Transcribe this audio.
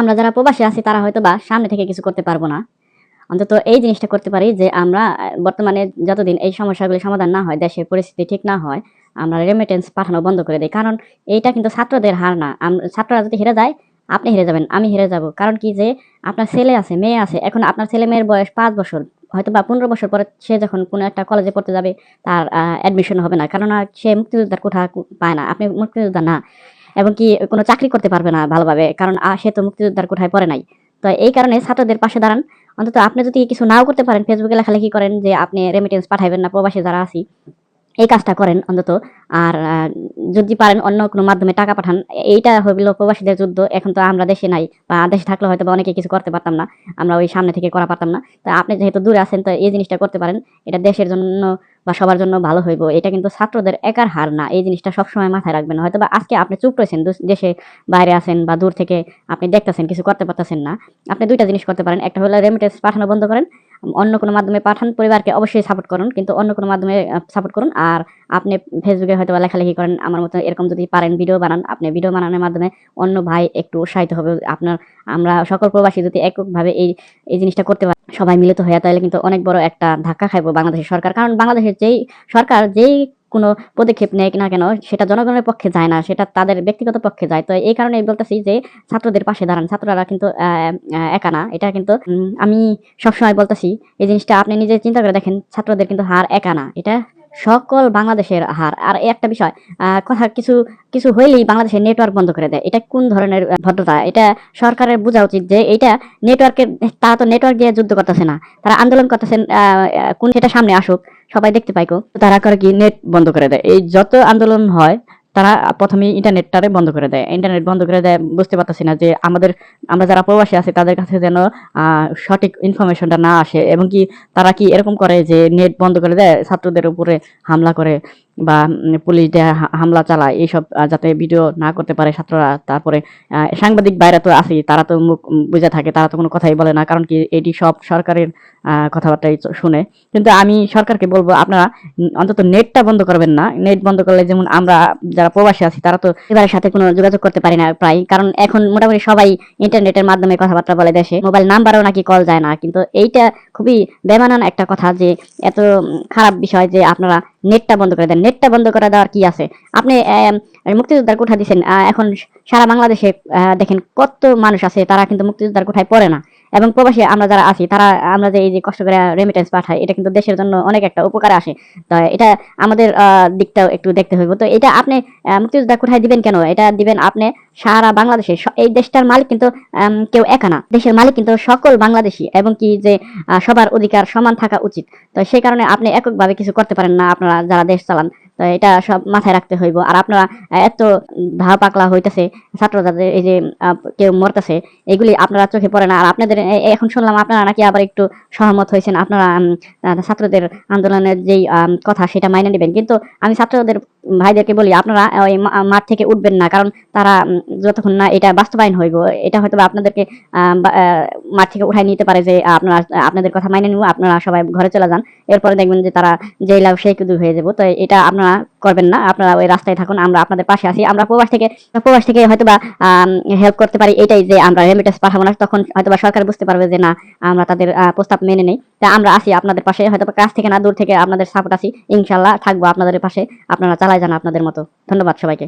আমরা যারা প্রবাসী আছি, তারা হয়তো বা সামনে থেকে কিছু করতে পারব না। অন্তত এই জিনিসটা করতে পারি যে, আমরা বর্তমানে যতদিন এই সমস্যাগুলি সমাধান না হয়, দেশের পরিস্থিতি ঠিক না হয়, আমরা রেমিটেন্স পাঠানো বন্ধ করে দিই। কারণ এইটা কিন্তু ছাত্রদের হার না। ছাত্ররা যদি হেরে যায়, আপনি হেরে যাবেন, আমি হেরে যাব। কারণ কি যে, আপনার ছেলে আছে, মেয়ে আছে, এখন আপনার ছেলে মেয়ের বয়স পাঁচ বছর, হয়তো বা পনেরো বছর পরে সে যখন কোনো একটা কলেজে পড়তে যাবে, তার অ্যাডমিশন হবে না। কারণ সে মুক্তিযোদ্ধার কোঠা পায় না। আপনি মুক্তিযোদ্ধা না। এবং কি কোনো চাকরি করতে পারবে না ভালোভাবে, কারণ সে তো মুক্তিযোদ্ধার কোঠায় পড়ে নাই। তো এই কারণে ছাত্রদের পাশে দাঁড়ান। অন্তত আপনি যদি কিছু নাও করতে পারেন ফেসবুকে লেখালেখি করেন যে আপনি রেমিটেন্স পাঠাইবেন না, প্রবাসী যারা আছি, এই কাজটা করেন অন্তত। আর যদি পারেন অন্য কোনো মাধ্যমে টাকা পাঠান, এইটা হইল প্রবাসীদের যুদ্ধ। এখন তো আমরা দেশে নাই, বা দেশে থাকলে হয়তো বা অনেকে কিছু করতে পারতাম না। আমরা ওই সামনে থেকে করা পারতাম না। তো আপনি যেহেতু দূরে আছেন, তো এই জিনিসটা করতে পারেন। এটা দেশের জন্য বা সবার জন্য ভালো হইব, এটা কিন্তু ছাত্রদের একার হার না। এই জিনিসটা সবসময় মাথায় রাখবেন। হয়তো বা আজকে আপনি চুপ রয়েছেন দেশে বাইরে আছেন বা দূর থেকে আপনি দেখতেছেন, কিছু করতে পারতেছেন না। আপনি দুইটা জিনিস করতে পারেন। একটা হলো রেমিটেন্স পাঠানো বন্ধ করেন অন্য কোনো মাধ্যমে পাঠান, পরিবারকে অবশ্যই সাপোর্ট করুন, কিন্তু অন্য কোনো মাধ্যমে সাপোর্ট করুন। আর আপনি ফেসবুকে হয়তো লেখালেখি করেন, আমার মতো এরকম যদি পারেন ভিডিও বানান। আপনি ভিডিও বানানোর মাধ্যমে অন্য ভাই একটু উৎসাহিত হবে। আপনার, আমরা সকল প্রবাসী যদি এককভাবে এই এই জিনিসটা করতে পারি, সবাই মিলিত হয়ে, তাহলে কিন্তু অনেক বড় একটা ধাক্কা খাইব বাংলাদেশের সরকার। কারণ বাংলাদেশের যেই সরকার, যেই কোনো পদক্ষেপ নেয় না কেন, সেটা জনগণের পক্ষে যায় না, সেটা তাদের ব্যক্তিগত পক্ষে যায়। তো এই কারণে বলতেছি যে ছাত্রদের পাশে দাঁড়ান, ছাত্ররা কিন্তু একা না। এটা কিন্তু আমি সবসময় বলতেছি, এই জিনিসটা আপনি নিজে চিন্তা করে দেখেন, ছাত্রদের কিন্তু হার একা না। এটা সকল বাংলাদেশের হার। আর একটা বিষয় কথা কিছু কিছু হইলেই বাংলাদেশের নেটওয়ার্ক বন্ধ করে দেয়। এটা কোন ধরনের ভদ্রতা? এটা সরকারের বোঝা উচিত যে এটা নেটওয়ার্কের তারা তো নেটওয়ার্ক দিয়ে যুদ্ধ করতেছে না। তারা আন্দোলন করতেছেন কোন সেটা সামনে আসুক। সবাই দেখতে পাইকো তারা করে কি নেট বন্ধ করে দেয়। এই যত আন্দোলন হয়, তারা প্রথমে ইন্টারনেটটারে বন্ধ করে দেয়। ইন্টারনেট বন্ধ করে দেয়, বুঝতে পারতেছি না যে আমাদের, আমরা যারা প্রবাসী আছি, তাদের কাছে যেন সঠিক ইনফরমেশনটা না আসে। এবং কি তারা কি এরকম করে যে নেট বন্ধ করে দেয়, ছাত্রদের উপরে হামলা করে? বা পুলিশ হামলা চালায়, এইসব যাতে ভিডিও না করতে পারে ছাত্ররা। তারপরে সাংবাদিক বাইরে তো আছেই, তারা তো মুখ বুঝে থাকে, তারা তো কোনো কথাই বলে না, কারণ কি এটি সব সরকারের কথাবার্তাই শুনে। কিন্তু আমি সরকারকে বলব, আপনারা অন্তত নেটটা বন্ধ করবেন না। নেট বন্ধ করলে যেমন আমরা যারা প্রবাসী আছি, তারা তো এবারের সাথে কোনো যোগাযোগ করতে পারি না প্রায়, কারণ এখন মোটামুটি সবাই ইন্টারনেটের মাধ্যমে কথাবার্তা বলে দেশে। মোবাইল নাম্বারও নাকি কল যায় না, কিন্তু এইটা খুবই বেমানান একটা কথা যে, এত খারাপ বিষয় যে আপনারা নেটটা বন্ধ করে দেন। নেটটা বন্ধ করে দেওয়ার কি আছে? আপনি মুক্তিযোদ্ধার কোঠা দিচ্ছেন এখন সারা বাংলাদেশে দেখেন কত মানুষ আছে, তারা কিন্তু মুক্তিযোদ্ধার কোঠায় পড়ে না। এবং প্রবাসী আমরা যারা আছি, তারা, আমরা যে এই যে কষ্ট করে রেমিটেন্স পাঠাই, এটা কিন্তু দেশের জন্য অনেক একটা উপকারে আসে। তো এটা আমাদের দিকটাও একটু দেখতে হইব। তো এটা আপনি মুক্তিযোদ্ধা কোঠায় দিবেন কেন? এটা দিবেন আপনি সারা বাংলাদেশে। এই দেশটার মালিক কিন্তু কেউ একা না। দেশের মালিক কিন্তু সকল বাংলাদেশি এবং কি যে সবার অধিকার সমান থাকা উচিত। তো সেই কারণে আপনি এককভাবে কিছু করতে পারেন না, আপনারা যারা দেশ চালান। এটা সব মাথায় রাখতে হইব। আর আপনারা এত ধা পাকলা হইতেছে ছাত্র যাদের এই যে কেউ মরতেছে, এগুলি আপনারা চোখে পড়ে না। আর আপনাদের এখন শুনলাম আপনারা নাকি আবার একটু সহমত হয়েছেন আপনারা ছাত্রদের আন্দোলনের যেই কথা সেটা মাইনে নেবেন। কিন্তু আমি ছাত্রদের ভাইদেরকে বলি, আপনারা ওই মাঠ থেকে উঠবেন না, কারণ তারা যতক্ষণ না এটা বাস্তবায়ন হইব, এটা হয়তো আপনাদেরকে মাঠ থেকে উঠাই নিতে পারে যে, আপনারা, আপনাদের কথা মাইনে নিব, আপনারা সবাই ঘরে চলে যান। এরপরে দেখবেন যে তারা যেই লাভ সেই কুদু হয়ে যাব। তো এটা আপনারা করবেন না। আপনারা ওই রাস্তায় থাকুন, আমরা আপনাদের পাশে আছি। আমরা প্রবাস থেকে প্রবাস থেকে হয়তো বা হেল্প করতে পারি এটাই যে আমরা রেমিটেন্স পাঠাবো না, তখন হয়তোবা সরকার বুঝতে পারবে যে না, আমরা তাদের প্রস্তাব মেনে নেই। তা আমরা আছি আপনাদের পাশে হয়তো কাছ থেকে না, দূর থেকে আপনাদের সাপোর্ট আছি। ইনশাল্লাহ থাকব আপনাদের পাশে। আপনারা চালাই যান আপনাদের মতো। ধন্যবাদ সবাইকে।